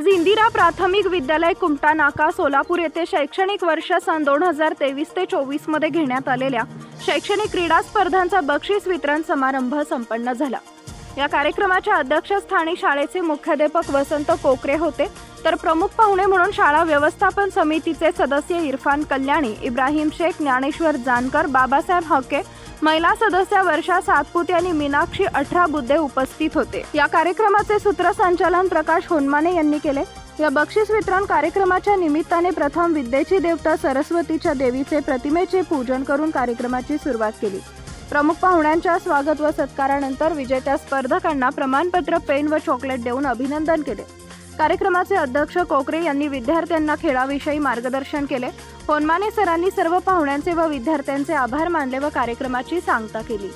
आज इंदिरा प्राथमिक विद्यालय कुमटा नाका सोलापूर येथे शैक्षणिक वर्ष सन दोन हजार तेवीस ते चोवीसमध्ये घेण्यात आलेल्या शैक्षणिक क्रीडा स्पर्धांचा बक्षीस वितरण समारंभ संपन्न झाला. या कार्यक्रमाच्या अध्यक्षस्थानी शाळेचे मुख्याध्यापक वसंत कोकरे होते. तर प्रमुख पाहुणे म्हणून शाळा व्यवस्थापन समितीचे सदस्य इरफान कल्याणी इब्राहिम शेख ज्ञानेश्वर जानकर बाबासाहेब हके महिला सदस्य वर्षा सातपुते आणि मीनाक्षी अठरा बुद्धे उपस्थित होते. या कार्यक्रमाचे सूत्रसंचालन प्रकाश होनमाने यांनी केले. या बक्षीस वितरण कार्यक्रमाच्या निमित्ताने प्रथम विद्येची देवता सरस्वतीच्या देवीचे प्रतिमेचे पूजन करून कार्यक्रमाची सुरुवात केली. प्रमुख पाहुण्यांच्या स्वागत व सत्कारानंतर विजेत्या स्पर्धकांना प्रमाणपत्र पेन व चॉकलेट देऊन अभिनंदन केले. कार्यक्रमाचे अध्यक्ष कोकरे यांनी विद्यार्थ्यांना खेळाविषयी मार्गदर्शन केले. होनमाने सरांनी सर्व पाहुण्यांचे व विद्यार्थ्यांचे आभार मानले व कार्यक्रमाची सांगता केली.